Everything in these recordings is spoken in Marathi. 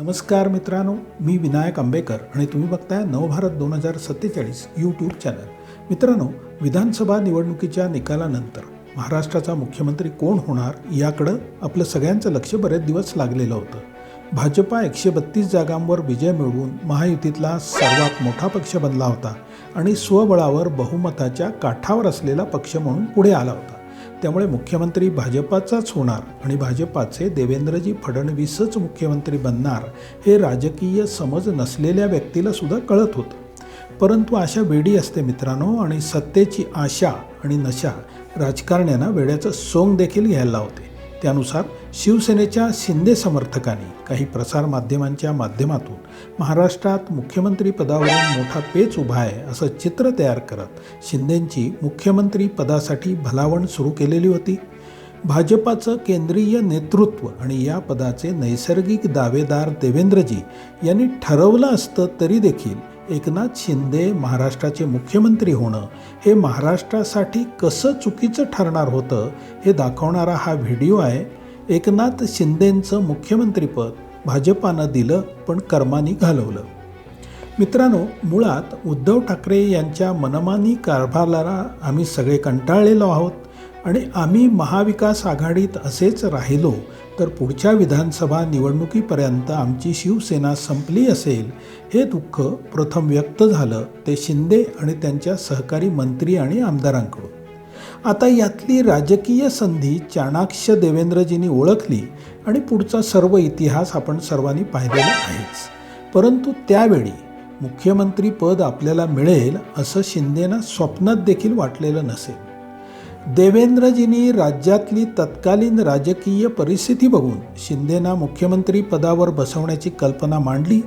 नमस्कार मित्रांनो मी विनायक आंबेकर आणि तुम्ही बघताय नवभारत दोन हजार सत्तेचाळीस यूट्यूब चॅनल मित्रांनो विधानसभा निवडणुकीच्या निकालानंतर महाराष्ट्राचा मुख्यमंत्री कोण होणार याकडं आपलं सगळ्यांचं लक्ष बरेच दिवस लागलेलं होतं. भाजपा एकशे बत्तीस जागांवर विजय मिळवून महायुतीतला सर्वात मोठा पक्ष बनला होता आणि स्वबळावर बहुमताच्या काठावर असलेला पक्ष म्हणून पुढे आला होता. त्यामुळे मुख्यमंत्री भाजपाचाच होणार आणि भाजपाचे देवेंद्रजी फडणवीसच मुख्यमंत्री बनणार हे राजकीय समज नसलेल्या व्यक्तीला सुद्धा कळत होतं. परंतु आशा वेडी असते मित्रांनो आणि सत्तेची आशा आणि नशा राजकारण्यांना वेड्याचं सोंग देखील घ्यायला होते त्यानुसार शिवसेनेच्या शिंदे समर्थकांनी काही प्रसारमाध्यमांच्या माध्यमातून महाराष्ट्रात मुख्यमंत्री पदावरून मोठा पेच उभा आहे असं चित्र तयार करत शिंदेंची मुख्यमंत्री पदासाठी भलावण सुरू केलेली होती. भाजपाचं केंद्रीय नेतृत्व आणि या पदाचे नैसर्गिक दावेदार देवेंद्रजी यांनी ठरवलं असतं तरी देखील एकनाथ शिंदे महाराष्ट्राचे मुख्यमंत्री होणं हे महाराष्ट्रासाठी कसं चुकीचं ठरणार होतं हे दाखवणारा हा व्हिडिओ आहे. एकनाथ शिंदेंचं मुख्यमंत्रीपद भाजपानं दिलं पण कर्मानी घालवलं. मित्रांनो मुळात उद्धव ठाकरे यांच्या मनमानी कारभाराला आम्ही सगळे कंटाळलेलो आहोत. आणि आम्ही महाविकास आघाडीत असेच राहिलो तर पुढच्या विधानसभा निवडणुकीपर्यंत आमची शिवसेना संपली असेल हे दुःख प्रथम व्यक्त झालं ते शिंदे आणि त्यांच्या सहकारी मंत्री आणि आमदारांकडून. आता यातली राजकीय संधी चाणाक्ष देवेंद्रजींनी ओळखली आणि पुढचा सर्व इतिहास आपण सर्वांनी पाहिलेला आहेच. परंतु त्यावेळी मुख्यमंत्री पद आपल्याला मिळेल असं शिंदेना स्वप्नात देखील वाटलेलं नसेल. देवेंद्रजींनी राज्यातली तत्कालीन राजकीय परिस्थिती बघून शिंदेना मुख्यमंत्री पदावर बसवण्याची कल्पना मांडली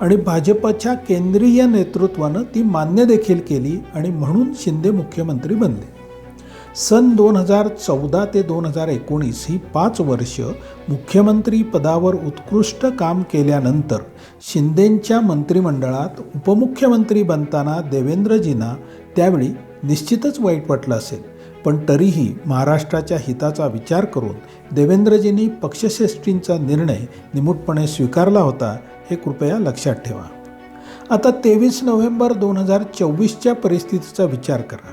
आणि भाजपच्या केंद्रीय नेतृत्वानं ती मान्य देखील केली आणि म्हणून शिंदे मुख्यमंत्री बनले. सन दोन हजार चौदा ते दोन हजार एकोणीस ही पाच वर्ष मुख्यमंत्री पदावर उत्कृष्ट काम केल्यानंतर शिंदेंच्या मंत्रिमंडळात उपमुख्यमंत्री बनताना देवेंद्रजींना त्यावेळी निश्चितच वाईट वाटलं असेल. पण तरीही महाराष्ट्राच्या हिताचा विचार करून देवेंद्रजींनी पक्षश्रेष्ठींचा निर्णय निमूटपणे स्वीकारला होता हे कृपया लक्षात ठेवा. आता तेवीस नोव्हेंबर दोन हजार चोवीसच्या परिस्थितीचा विचार करा.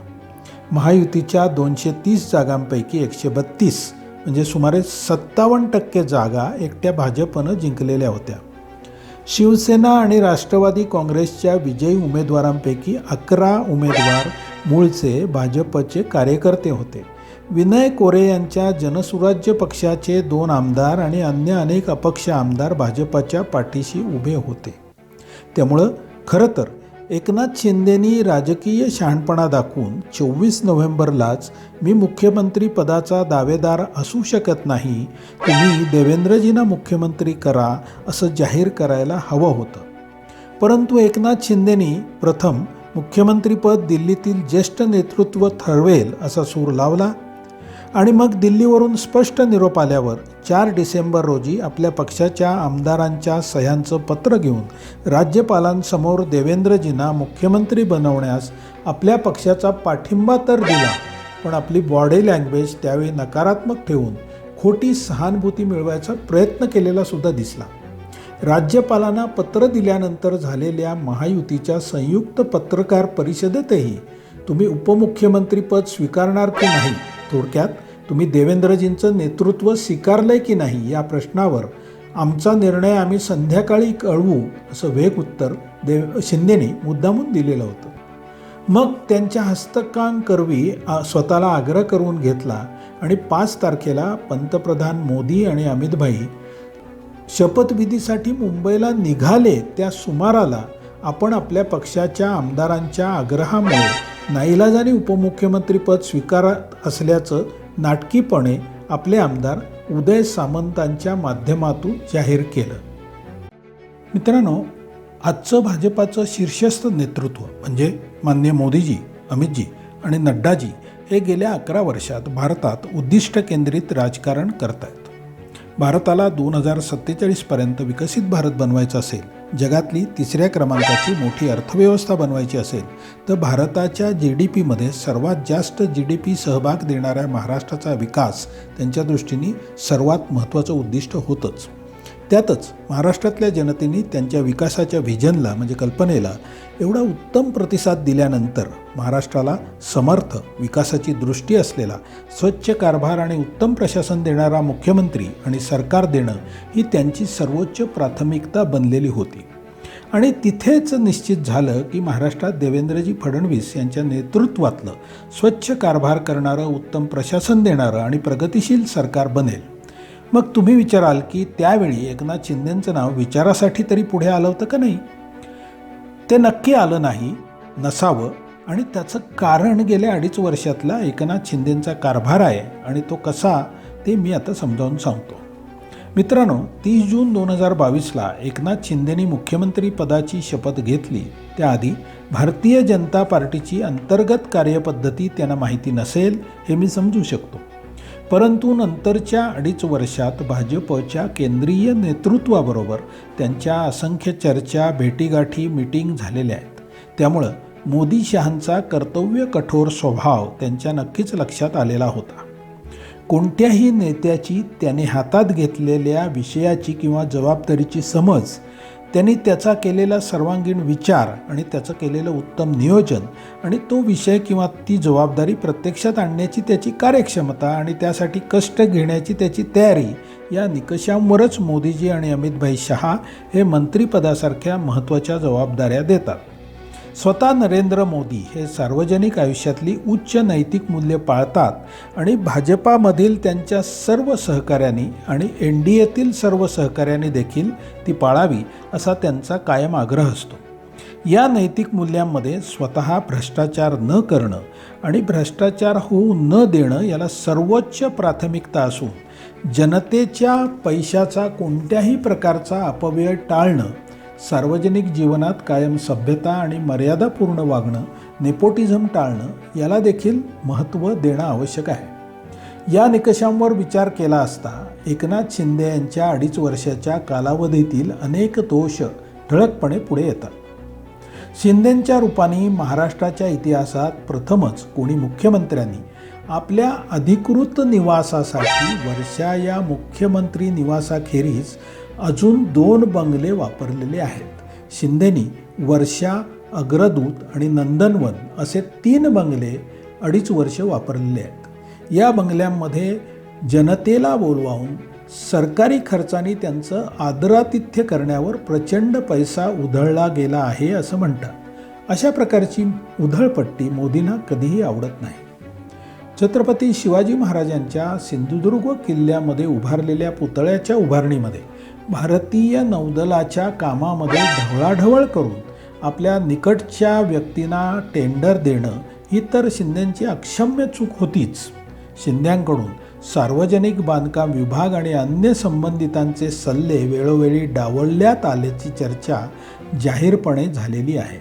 महायुतीच्या दोनशे तीस जागांपैकी एकशे बत्तीस म्हणजे सुमारे सत्तावन्न टक्के जागा एकट्या भाजपनं जिंकलेल्या होत्या. शिवसेना आणि राष्ट्रवादी काँग्रेसच्या विजयी उमेदवारांपैकी अकरा उमेदवार मूळचे भाजपचे कार्यकर्ते होते. विनय कोरे यांच्या जनसुराज्य पक्षाचे दोन आमदार आणि अन्य अनेक अपक्ष आमदार भाजपाच्या पाठीशी उभे होते. त्यामुळं खरं तर एकनाथ शिंदेनी राजकीय शहाणपणा दाखवून चोवीस नोव्हेंबरलाच मी मुख्यमंत्री पदाचा दावेदार असू शकत नाही तुम्ही देवेंद्रजींना मुख्यमंत्री करा असं जाहीर करायला हवं होतं. परंतु एकनाथ शिंदेनी प्रथम मुख्यमंत्रीपद दिल्लीतील ज्येष्ठ नेतृत्व ठरवेल असा सूर लावला आणि मग दिल्लीवरून स्पष्ट निरोप आल्यावर चार डिसेंबर रोजी आपल्या पक्षाच्या आमदारांच्या सह्यांचं पत्र घेऊन राज्यपालांसमोर देवेंद्रजींना मुख्यमंत्री बनवण्यास आपल्या पक्षाचा पाठिंबा तर दिला पण आपली बॉडी लँग्वेज त्यावेळी नकारात्मक ठेवून खोटी सहानुभूती मिळवायचा प्रयत्न केलेला सुद्धा दिसला. राज्यपालांना पत्र दिल्यानंतर झालेल्या महायुतीच्या संयुक्त पत्रकार परिषदेतही तुम्ही उपमुख्यमंत्रीपद स्वीकारणार की नाही? थोडक्यात तुम्ही देवेंद्रजींचं नेतृत्व स्वीकारलंय की नाही या प्रश्नावर आमचा निर्णय आम्ही संध्याकाळी कळवू असं वेग उत्तर देव शिंदेने मुद्दामून दिलेलं होतं. मग त्यांच्या हस्तकांकरवी करवी स्वतःला आग्रह करून घेतला आणि पाच तारखेला पंतप्रधान मोदी आणि अमितभाई शपथविधीसाठी मुंबईला निघाले त्या सुमाराला आपण आपल्या पक्षाच्या आमदारांच्या आग्रहामुळे नाईलाजाने उपमुख्यमंत्रीपद स्वीकारत असल्याचं नाटकीपणे आपले आमदार उदय सामंतांच्या माध्यमातून जाहीर केलं. मित्रांनो आजचं भाजपाचं शीर्षस्थ नेतृत्व म्हणजे मान्य मोदीजी अमितजी आणि नड्डाजी हे गेल्या अकरा वर्षात भारतात उद्दिष्ट केंद्रित राजकारण करत आहेत भारताला दोन हजार सत्तेचाळीसपर्यंत विकसित भारत बनवायचा असेल जगातली तिसऱ्या क्रमांकाची मोठी अर्थव्यवस्था बनवायची असेल तर भारताच्या जी डी पीमध्ये सर्वात जास्त जी डी पी सहभाग देणाऱ्या महाराष्ट्राचा विकास त्यांच्या दृष्टीने सर्वात महत्त्वाचं उद्दिष्ट होतंच. त्यातच महाराष्ट्रातल्या जनतेने त्यांच्या विकासाच्या व्हिजनला म्हणजे कल्पनेला एवढा उत्तम प्रतिसाद दिल्यानंतर महाराष्ट्राला समर्थ विकासाची दृष्टी असलेला स्वच्छ कारभार आणि उत्तम प्रशासन देणारा मुख्यमंत्री आणि सरकार देणं ही त्यांची सर्वोच्च प्राथमिकता बनलेली होती. आणि तिथेच निश्चित झालं की महाराष्ट्रात देवेंद्रजी फडणवीस यांच्या नेतृत्वातलं स्वच्छ कारभार करणारं उत्तम प्रशासन देणारं आणि प्रगतिशील सरकार बनेल. मग तुम्ही विचाराल की त्यावेळी एकनाथ शिंदेंचं नाव विचारासाठी तरी पुढे आलं होतं का नाही? ते नक्की आलं नाही नसावं आणि त्याचं कारण गेल्या अडीच वर्षातला एकनाथ शिंदेंचा कारभार आहे आणि तो कसा ते मी आता समजावून सांगतो. मित्रांनो तीस जून दोन हजार बावीसला एकनाथ शिंदेनी मुख्यमंत्री पदाची शपथ घेतली. त्याआधी भारतीय जनता पार्टीची अंतर्गत कार्यपद्धती त्यांना माहिती नसेल हे मी समजू शकतो. परंतु नंतरच्या अडीच वर्षात भाजपच्या केंद्रीय नेतृत्वाबरोबर त्यांच्या असंख्य चर्चा भेटीगाठी मिटिंग झालेल्या आहेत. त्यामुळं मोदी शहांचा कर्तव्य कठोर स्वभाव त्यांच्या नक्कीच लक्षात आलेला होता. कोणत्याही नेत्याची त्याने हातात घेतलेल्या विषयाची किंवा जबाबदारीची समज त्यांनी त्याचा केलेला सर्वांगीण विचार आणि त्याचं केलेलं उत्तम नियोजन आणि तो विषय किंवा ती जबाबदारी प्रत्यक्षात आणण्याची त्याची कार्यक्षमता आणि त्यासाठी कष्ट घेण्याची त्याची तयारी या निकषांवरच मोदीजी आणि अमितभाई शहा हे मंत्रिपदासारख्या महत्त्वाच्या जबाबदाऱ्या देतात. स्वतः नरेंद्र मोदी हे सार्वजनिक आयुष्यातली उच्च नैतिक मूल्य पाळतात आणि भाजपामधील त्यांच्या सर्व सहकाऱ्यांनी आणि एन डी एतील सर्व सहकाऱ्यांनी देखील ती पाळावी असा त्यांचा कायम आग्रह असतो. या नैतिक मूल्यांमध्ये स्वतः भ्रष्टाचार न करणं आणि भ्रष्टाचार होऊ न देणं याला सर्वोच्च प्राथमिकता असून जनतेच्या पैशाचा कोणत्याही प्रकारचा अपव्यय टाळणं सार्वजनिक जीवनात कायम सभ्यता आणि मर्यादापूर्ण वागणं नेपोटिझम टाळणं याला देखील महत्त्व देणं आवश्यक आहे. या निकषांवर विचार केला असता एकनाथ शिंदे यांच्या अडीच वर्षाच्या कालावधीतील अनेक दोष ठळकपणे पुढे येतात. शिंदेंच्या रूपाने महाराष्ट्राच्या इतिहासात प्रथमच कोणी मुख्यमंत्र्यांनी आपल्या अधिकृत निवासासाठी वर्षा या मुख्यमंत्री निवासाखेरीज अजून दोन बंगले वापरलेले आहेत. शिंदेनी वर्षा अग्रदूत आणि नंदनवन असे तीन बंगले अडीच वर्ष वापरलेले आहेत. या बंगल्यांमध्ये जनतेला बोलवावून सरकारी खर्चाने त्यांचं आदरातिथ्य करण्यावर प्रचंड पैसा उधळला गेला आहे असं म्हणतात. अशा प्रकारची उधळपट्टी मोदींना कधीही आवडत नाही. छत्रपती शिवाजी महाराजांच्या सिंधुदुर्ग किल्ल्यामध्ये उभारलेल्या पुतळ्याच्या उभारणीमध्ये भारतीय नौदलाच्या कामामध्ये ढवळाढवळ करून आपल्या निकटच्या व्यक्तींना टेंडर देणं ही तर शिंद्यांची अक्षम्य चूक होतीच. शिंद्यांकडून सार्वजनिक बांधकाम विभाग आणि अन्य संबंधितांचे सल्ले वेळोवेळी डावलण्यात आल्याची चर्चा जाहीरपणे झालेली आहे.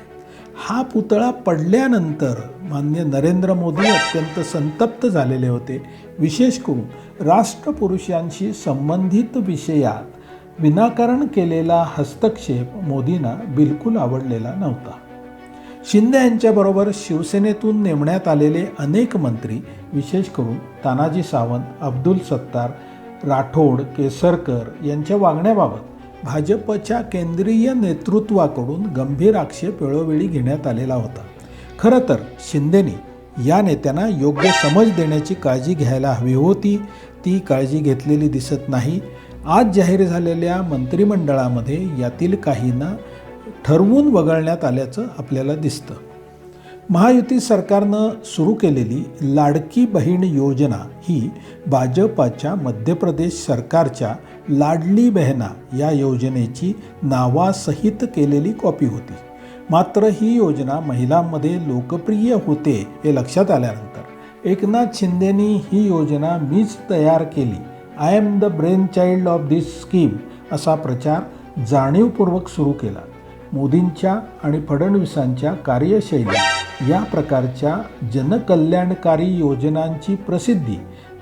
हा पुतळा पडल्यानंतर मान्य नरेंद्र मोदी अत्यंत संतप्त झालेले होते. विशेष करून राष्ट्रपुरुषांशी संबंधित विषयात विनाकारण केलेला हस्तक्षेप मोदींना बिलकुल आवडलेला नव्हता. शिंदे यांच्याबरोबर शिवसेनेतून नेमण्यात आलेले अनेक मंत्री विशेष करून तानाजी सावंत अब्दुल सत्तार राठोड केसरकर यांच्या वागण्याबाबत भाजपच्या केंद्रीय नेतृत्वाकडून गंभीर आक्षेप वेळोवेळी घेण्यात आलेला होता. खरं तर शिंदेनी या नेत्यांना योग्य समज देण्याची काळजी घ्यायला हवी होती. ती काळजी घेतलेली दिसत नाही. आज जाहीर झालेल्या मंत्रिमंडळामध्ये यातील काहींना ठरवून वगळण्यात आल्याचं आपल्याला दिसतं. महायुती सरकारनं सुरू केलेली लाडकी बहीण योजना ही भाजपाच्या मध्य प्रदेश सरकारच्या लाडली बहना या योजनेची नावासहित केलेली कॉपी होती. मात्र ही योजना महिलांमध्ये लोकप्रिय होते हे लक्षात आल्यानंतर एकनाथ शिंदेनी ही योजना मीच तयार केली. I am the brainchild of this scheme असा प्रचार जाणीवपूर्वक सुरू केला. मोदींच्या आणि फडणवीसांच्या कार्यशैली या प्रकारच्या जनकल्याणकारी योजनांची प्रसिद्धी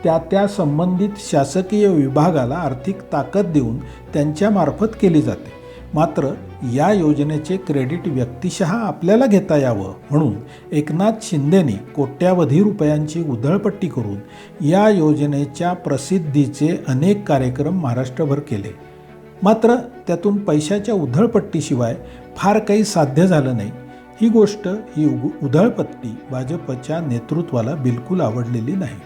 त्या त्या संबंधित शासकीय विभागाला आर्थिक ताकद देऊन त्यांच्यामार्फत केली जाते. मात्र या योजनेचे क्रेडिट व्यक्तिशः आपल्याला घेता यावं म्हणून एकनाथ शिंदेनी कोट्यावधी रुपयांची उधळपट्टी करून या योजनेच्या प्रसिद्धीचे अनेक कार्यक्रम महाराष्ट्रभर केले. मात्र त्यातून पैशाच्या उधळपट्टीशिवाय फार काही साध्य झालं नाही. ही गोष्ट ही उग उधळपट्टी भाजपच्या नेतृत्वाला बिलकुल आवडलेली नाही.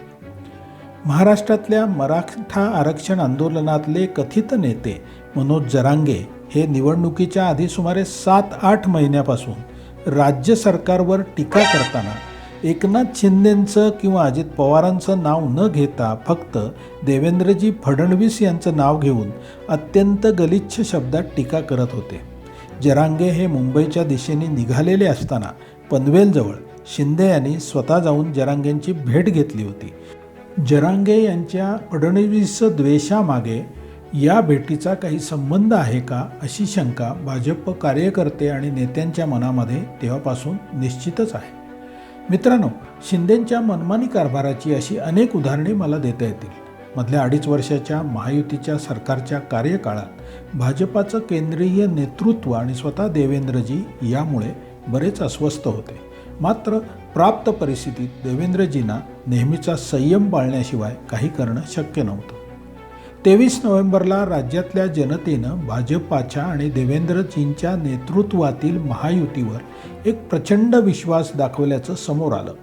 महाराष्ट्रातल्या मराठा आरक्षण आंदोलनातले कथित नेते मनोज जरांगे हे निवडणुकीच्या आधी सुमारे सात आठ महिन्यापासून राज्य सरकारवर टीका करताना एकनाथ शिंदेंचं किंवा अजित पवारांचं नाव न घेता फक्त देवेंद्रजी फडणवीस यांचं नाव घेऊन अत्यंत गलिच्छ शब्दात टीका करत होते. जरांगे हे मुंबईच्या दिशेने निघालेले असताना पनवेलजवळ शिंदे यांनी स्वतः जाऊन जरांगेंची भेट घेतली होती. जरांगे यांच्या फडणवीस द्वेषामागे या भेटीचा काही संबंध आहे का अशी शंका भाजप कार्यकर्ते आणि नेत्यांच्या मनामध्ये तेव्हापासून निश्चितच आहे. मित्रांनो शिंदेंच्या मनमानी कारभाराची अशी अनेक उदाहरणे मला देता येतील. मधल्या अडीच वर्षाच्या महायुतीच्या सरकारच्या कार्यकाळात भाजपाचं केंद्रीय नेतृत्व आणि स्वतः देवेंद्रजी यामुळे बरेच अस्वस्थ होते. मात्र प्राप्त परिस्थितीत देवेंद्रजींना नेहमीचा संयम पाळण्याशिवाय काही करणं शक्य नव्हतं. तेवीस नोव्हेंबरला राज्यातल्या जनतेनं भाजपाच्या आणि देवेंद्रजींच्या नेतृत्वातील महायुतीवर एक प्रचंड विश्वास दाखवल्याचं समोर आलं.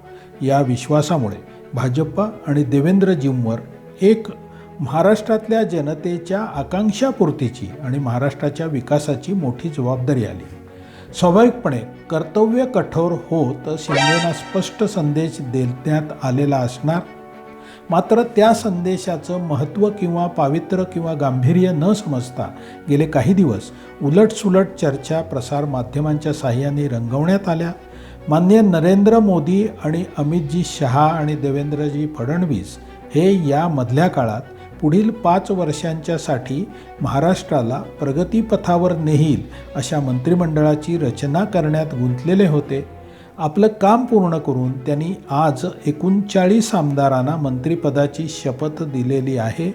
या विश्वासामुळे भाजपा आणि देवेंद्रजींवर एक महाराष्ट्रातल्या जनतेच्या आकांक्षापूर्तीची आणि महाराष्ट्राच्या विकासाची मोठी जबाबदारी आली. स्वाभाविकपणे कर्तव्य कठोर होत शिंदेना स्पष्ट संदेश देण्यात आलेला असणार मात्र त्या संदेशाचं महत्त्व किंवा पावित्र्य किंवा गांभीर्य न समजता गेले काही दिवस उलटसुलट चर्चा प्रसारमाध्यमांच्या साह्याने रंगवण्यात आल्या. मान्य नरेंद्र मोदी आणि अमितजी शहा आणि देवेंद्रजी फडणवीस हे या मधल्या काळात पुढील पाच वर्षांच्यासाठी महाराष्ट्राला प्रगतीपथावर नेईल अशा मंत्रिमंडळाची रचना करण्यात गुंतलेले होते. आपलं काम पूर्ण करून त्यांनी आज एकोणचाळीस आमदारांना मंत्रिपदाची शपथ दिलेली आहे.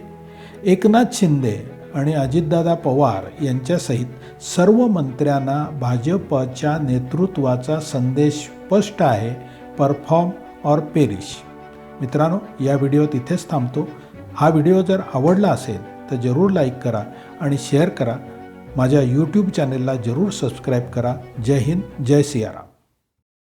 एकनाथ शिंदे आणि अजितदादा पवार यांच्यासहित सर्व मंत्र्यांना भाजपच्या नेतृत्वाचा संदेश स्पष्ट आहे. परफॉर्म और पेरिश मित्रांनो या व्हिडिओ तिथेच थांबतो. हा व्हिडिओ जर आवडला असेल तर जरूर लाईक करा आणि शेअर करा. माझ्या यूट्यूब चॅनेलला जरूर सबस्क्राईब करा. जय हिंद जय सियाराम.